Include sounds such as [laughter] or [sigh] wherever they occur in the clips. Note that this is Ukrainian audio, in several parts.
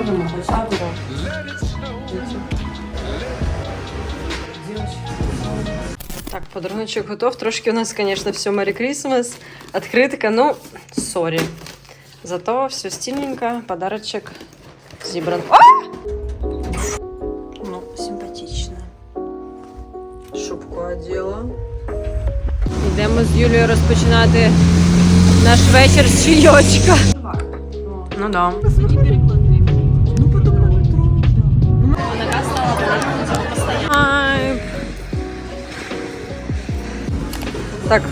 Можемо хоча б. Так, подаруночок готов. Трошки у нас, конечно, все Merry Christmas. Открытка, ну, сорі. Зато все стильненько, подарочек зібран. А! Ну, симпатично. Шубку одела. Йдемо з Юлією розпочинати наш вечір з чайочка. Ну да. Ай. Так.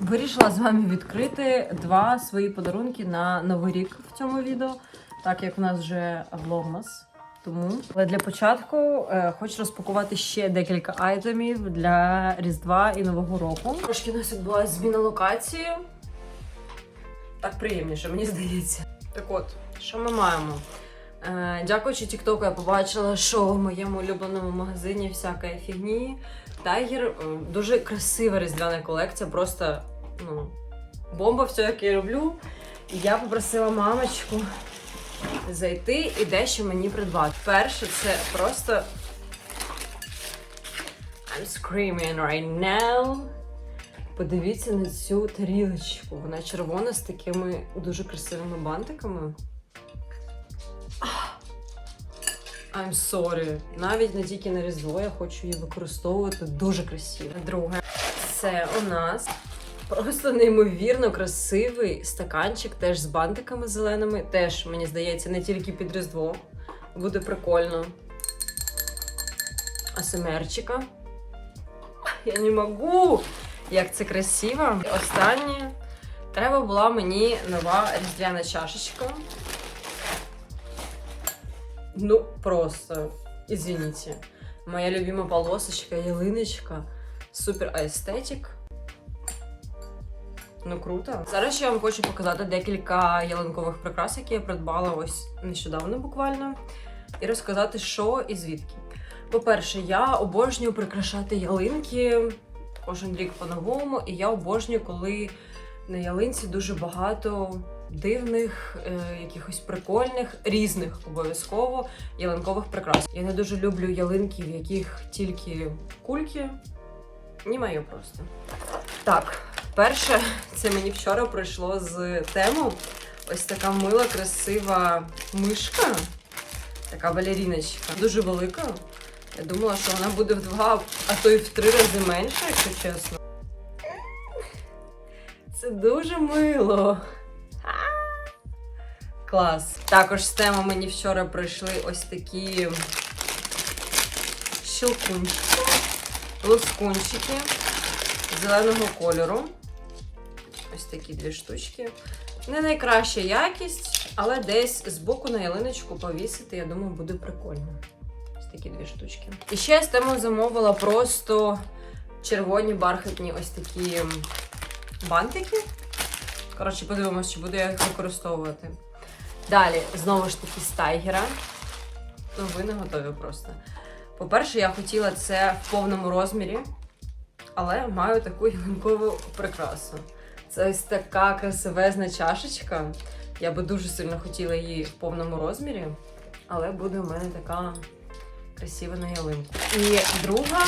Вирішила з вами відкрити два свої подарунки на Новий рік в цьому відео, так як у нас вже влогмас. Тому але для початку е, хочу розпакувати ще декілька айтемів для Різдва і Нового року. Трошки у нас відбулася зміна локації. Так приємніше, мені здається. Так от, що ми маємо? Е, дякуючи Тіктоку, я побачила, що в моєму улюбленому магазині всякої фігні. Тайгер е, дуже красива різдвяна колекція, просто ну, бомба, все, як я люблю. І я попросила мамочку зайти і дещо мені придбати. Перше, це просто I'm screaming right now. Подивіться на цю тарілочку. Вона червона з такими дуже красивими бантиками. I'm sorry. Навіть не тільки на різдво я хочу її використовувати дуже красиво. Друге, це у нас просто неймовірно красивий стаканчик, теж з бантиками зеленими. Теж, мені здається, не тільки під різдво. Буде прикольно. АСМРчика. Я не можу! Як це красиво. І останнє. Треба була мені нова різдвяна чашечка. Ну, просто, извините. Моя любима полосочка, ялиночка, супер аестетик. Ну, круто. Зараз я вам хочу показати декілька ялинкових прикрас, які я придбала ось нещодавно буквально, і розказати, що і звідки. По-перше, я обожнюю прикрашати ялинки кожен рік по-новому, і я обожнюю, коли на ялинці дуже багато дивних, е, якихось прикольних, різних обов'язково ялинкових прикрас. Я не дуже люблю ялинки, в яких тільки кульки. Моє просто. Так, перше, це мені вчора прийшло з тему. Ось така мила, красива мишка. Така балеріночка. Дуже велика. Я думала, що вона буде в два, а то й в три рази менше, якщо чесно. Це дуже мило. Клас. Також з теми мені вчора прийшли ось такі щелкунчики, лоскунчики зеленого кольору. Ось такі дві штучки. Не найкраща якість, але десь збоку на ялиночку повісити, я думаю, буде прикольно. Ось такі дві штучки. І ще я з тему замовила просто червоні бархатні ось такі бантики. Коротше, подивимось, чи буду я їх використовувати. Далі, знову ж таки, з тайгера. Ну, ви не готові просто. По-перше, я хотіла це в повному розмірі, але маю таку ялинкову прикрасу. Це ось така красивезна чашечка. Я би дуже сильно хотіла її в повному розмірі, але буде у мене така красива на ялинку. І друга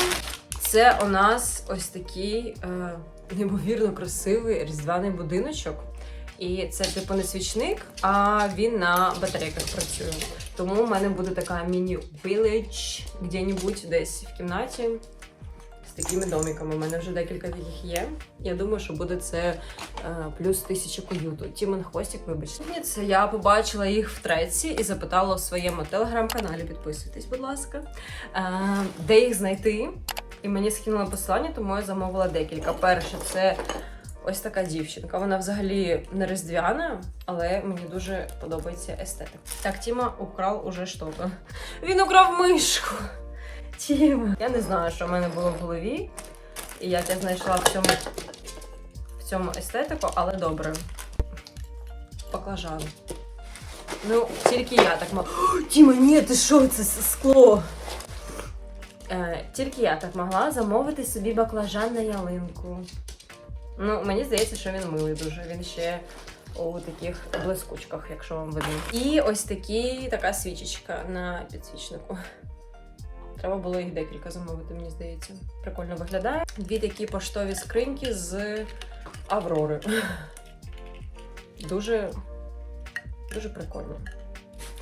це у нас ось такий е, неймовірно красивий різдвяний будиночок. І це типу не свічник, а він на батарейках працює. Тому в мене буде така міні-віледж де-небудь десь в кімнаті з такими домиками. У мене вже декілька таких є. Я думаю, що буде це е, плюс тисяча куюту. Тімон хвостик, вибачте. Ні, це я побачила їх в треці і запитала у своєму телеграм-каналі. Підписуйтесь, будь ласка, е, де їх знайти. І мені скинули посилання, тому я замовила декілька. Перше, це ось така дівчинка. Вона взагалі не різдвяна, але мені дуже подобається естетика. Так, Тіма украв уже щось. Він украв мишку. Тіма. Я не знаю, що в мене було в голові. І як я знайшла в цьому, в цьому естетику, але добре. Баклажан. Ну, тільки я так мав. Тіма, ні, ти що, це скло? Е, тільки я так могла замовити собі баклажан на ялинку. Ну, мені здається, що він милий дуже. Він ще у таких блискучках, якщо вам видно. І ось такі, така свічечка на підсвічнику. Треба було їх декілька замовити, мені здається. Прикольно виглядає. Дві такі поштові скриньки з Аврори. [laughs] Дуже, дуже прикольно.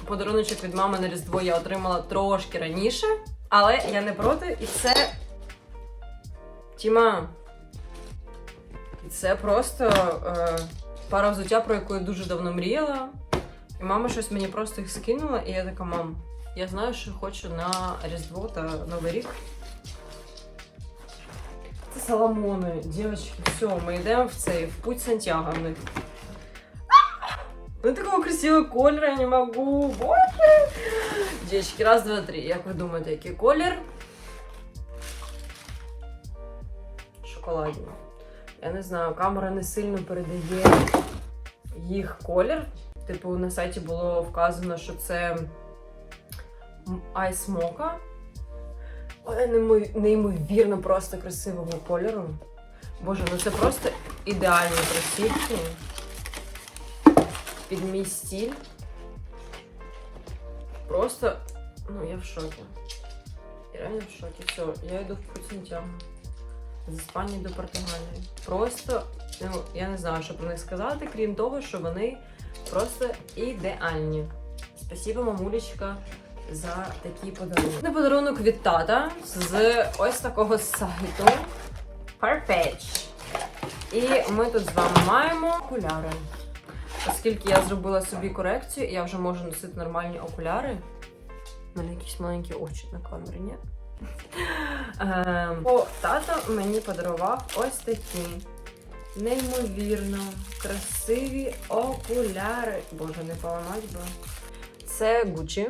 Подаруночок від мами на Різдво я отримала трошки раніше, але я не проти, і це. Тіма. Це просто е, пара взуття, про яку я дуже давно мріяла. І мама щось мені просто їх скинула, і я така, мам, я знаю, що хочу на Різдво та Новий рік. Це Соломони, дівчатки, все, ми йдемо в цей в путь Сантьяго. Ну такого красивого кольору я не могу. Боже! Дівчатки, раз, два, три. Як ви думаєте, який колір? Шоколадні. Я не знаю, камера не сильно передає їх колір. Типу, на сайті було вказано, що це Але неймо- неймовірно просто красивого кольору. Боже, ну це просто ідеальні кросівки під мій стіль. Просто, ну, я в шокі. Я реально в шокі. Все, я йду в путь З Іспанії до Португалії. Просто, ну, я не знаю, що про них сказати, крім того, що вони просто ідеальні. Спасибо, мамулечка, за такий подарунок. Це подарунок від тата з ось такого сайту Farfetch. І ми тут з вами маємо окуляри. Оскільки я зробила собі корекцію, я вже можу носити нормальні окуляри. У мене якісь маленькі очі на камері, ні? Ем, Бо тато мені подарував ось такі неймовірно красиві окуляри. Боже, не поламать би. Це Gucci.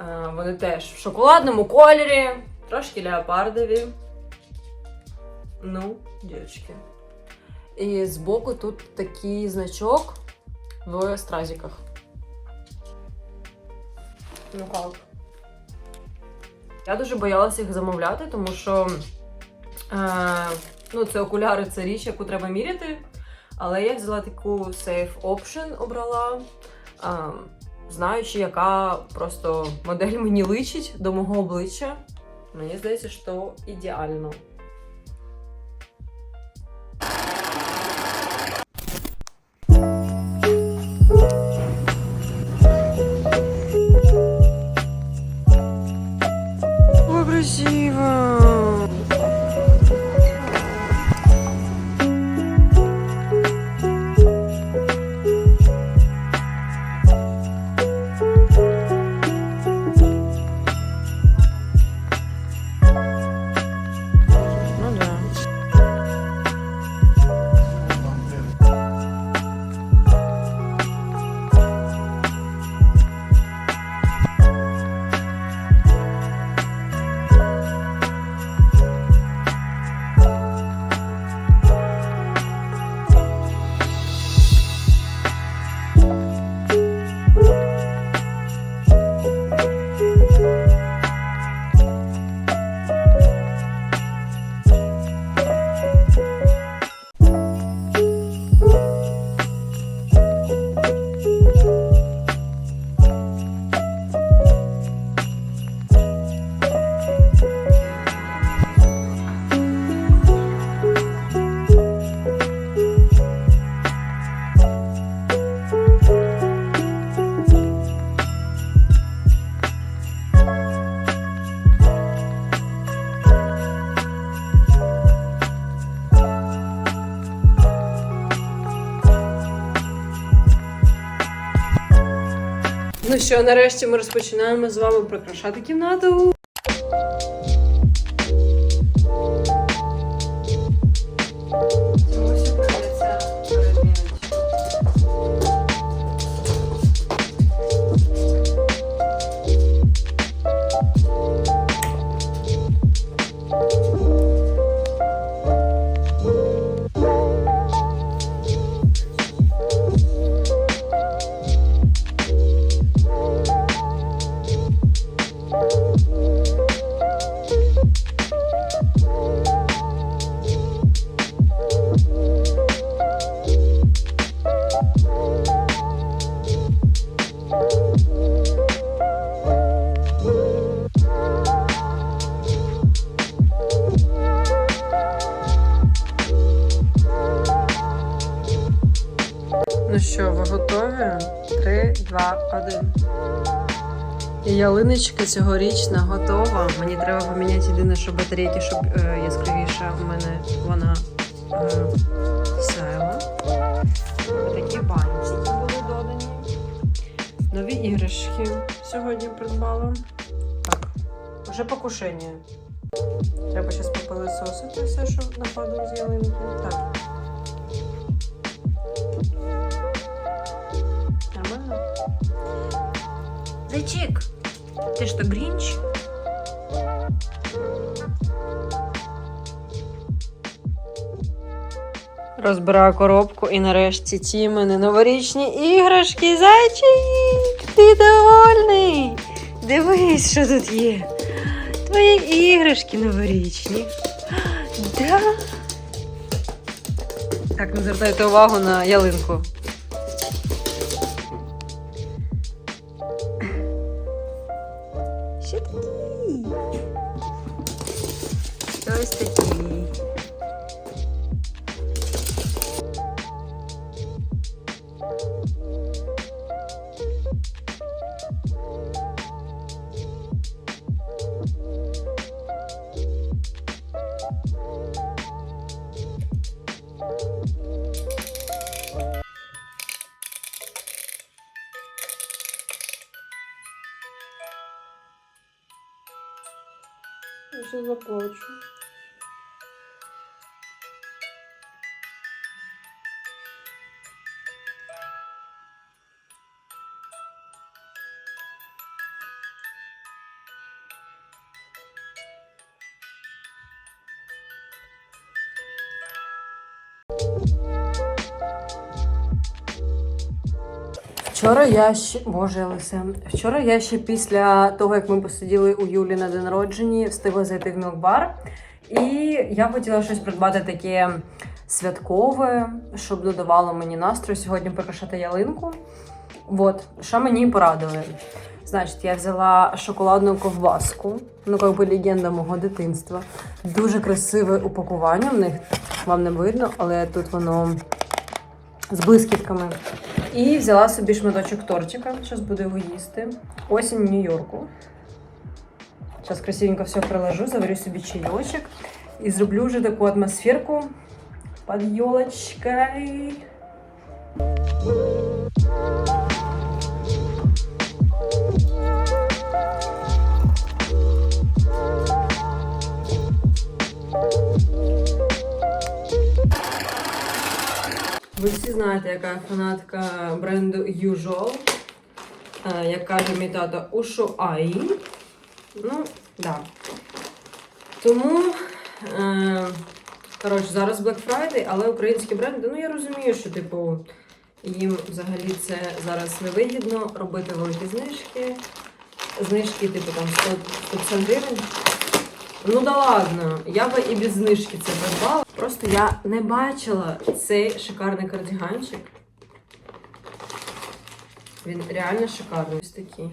Е, Вони теж в шоколадному кольорі, трошки леопардові. Ну, дівчатки. І збоку тут такий значок в стразиках. Ну як? Я дуже боялася їх замовляти, тому що е, ну, це окуляри це річ, яку треба міряти. Але я взяла таку Safe Option, обрала, е, знаючи, яка просто модель мені личить до мого обличчя. Мені здається, що ідеально. Що, нарешті ми розпочинаємо з вами прикрашати кімнату. Один. Ялиночка цьогорічна готова. Мені треба поміняти єдине, що батарейки, щоб е, яскравіше в мене вона е, сяяла. Такі бантики були додані. Нові іграшки сьогодні придбала. Так, вже покушення. Треба зараз попилисосити все, що нападало з ялинки. Так. Зайчик, ты что, Гринч? Розбираю коробку і нарешті ті мене новорічні іграшки. Зайчик, ти довольний? Дивись, що тут є. Твої іграшки новорічні. [gasps] Да. Так, не звертайте увагу на ялинку. Ось такий. Я ще заплачу. Вчора я ще боже Лисе. Вчора я ще після того, як ми посиділи у Юлі на день народження, встигла зайти в мілкбар. І я хотіла щось придбати таке святкове, щоб додавало мені настрою сьогодні прикрашати ялинку. От, що мені порадили? Значить, я взяла шоколадну ковбаску, ну, як би легенда мого дитинства. Дуже красиве упакування в них. Вам не видно, але тут воно з блискітками. І взяла собі шматочок тортика. Зараз буду його їсти. Осінь Нью-Йорку. Зараз красивенько все приложу, заварю собі чайочок і зроблю вже таку атмосферку під йолочкою. Знаєте, яка фанатка бренду Usual. Е, Як каже мій тато, Ушуаї. Ну, да. Тому, е, коротше, зараз Black Friday, але українські бренди, ну я розумію, що, типу, їм взагалі це зараз невигідно робити великі знижки. Знижки, типу, там 100 150 гривень. Ну да ладно, я би і без знижки це придбала. Просто я не бачила цей шикарний кардиганчик. Він реально шикарний. Ось такий.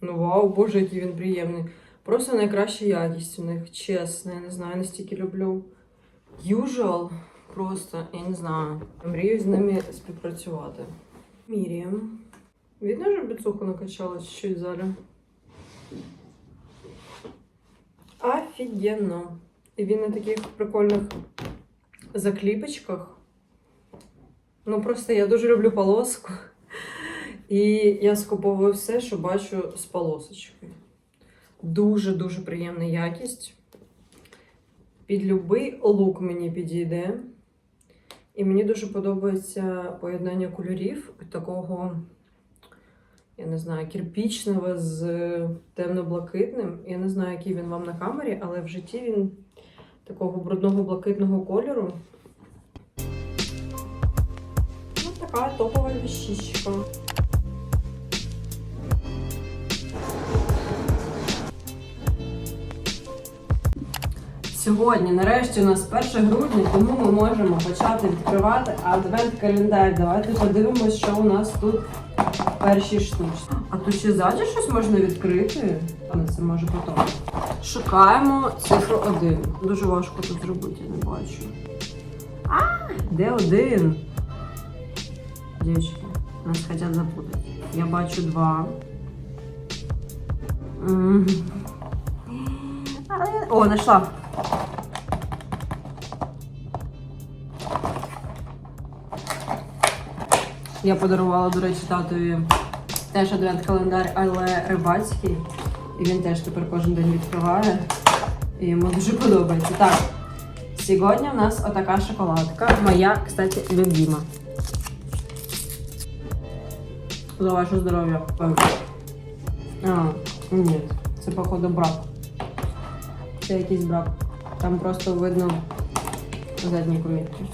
Ну вау, боже, який він приємний. Просто найкраща якість у них, чесно, я не знаю, настільки люблю. Usual, просто, я не знаю. Мрію з ними співпрацювати. Міряємо. Видно, що біцуху накачала чуть-чуть залі. Офігенно. І він на таких прикольних закліпочках. Ну, просто я дуже люблю полоску. І я скуповую все, що бачу з полосочкою. Дуже-дуже приємна якість. Під любий лук мені підійде. І мені дуже подобається поєднання кольорів такого, я не знаю, кирпічного з темно-блакитним. Я не знаю, який він вам на камері, але в житті він такого брудного блакитного кольору. Ну, така топова віщичка. Сьогодні, нарешті, у нас 1 грудня, тому ми можемо почати відкривати адвент-календар. Давайте подивимось, що у нас тут першій штучці. А тут ще ззаді щось можна відкрити, але це може потім. Шукаємо цифру 1. Дуже важко тут зробити, я не бачу. А, де один? Дівчатки, нас хочуть запутати. Я бачу два. О, знайшла. Я подарувала, до речі, татові теж адвент-календар, але рибацький. І він теж тепер кожен день відкриває. І йому дуже подобається. Так, сьогодні в нас отака шоколадка. Моя, кстати, любима. За ваше здоров'я. А, ні, це походу брак. Це якийсь брак. Там просто видно задні кровітки.